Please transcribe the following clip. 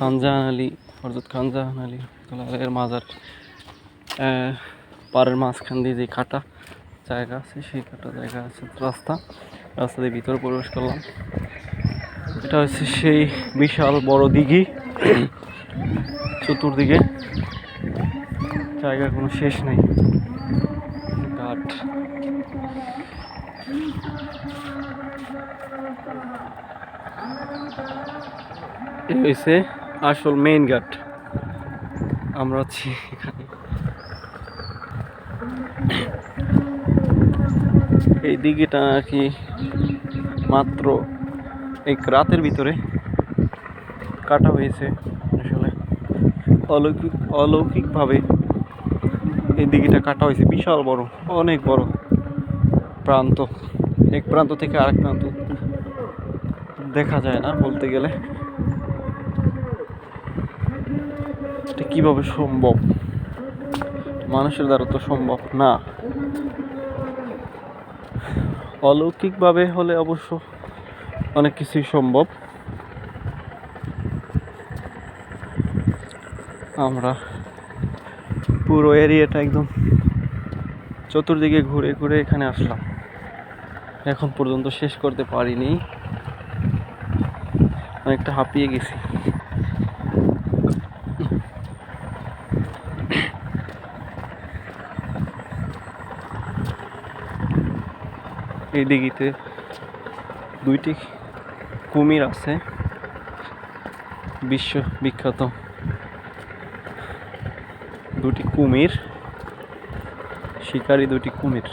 খানজাহান আলী হরজত খানজাহান আলী এর মাজার। পাড়ের মাঝখান দিয়ে যে কাটা জায়গা আছে, সেই কাটা জায়গা আছে রাস্তা। রাস্তা দিয়ে ভিতরে প্রবেশ করলাম। এটা হচ্ছে সেই বিশাল বড় দিঘি। চতুর্দিকে জায়গার কোনো শেষ নেই ঘাট হয়েছে আসল মেইন ঘাট। আমরা আছি এখানে। এই দিঘিটা আর কি মাত্র এক রাতের ভিতরে কাটা হয়েছে আসলে। অলৌকিক, অলৌকিকভাবে এই দিঘিটা কাটা হয়েছে। বিশাল বড়, অনেক বড় প্রান্ত। এক প্রান্ত থেকে আরেক প্রান্ত দেখা যায় না বলতে গেলে। এটা কীভাবে সম্ভব? মানুষের দ্বারা তো সম্ভব না। অলৌকিকভাবে হলে অবশ্য অনেক কিছুই সম্ভব। আমরা পুরো এরিয়াটা একদম চতুর্দিকে ঘুরে ঘুরে এখানে আসলাম। এখন পর্যন্ত শেষ করতে পারিনি। অনেকটা হাঁপিয়ে গেছি। এই দিঘিতে দুইটি কুমির আছে। বিশ্ব বিখ্যাত দুটি কুমির, শিকারী দুটি কুমির।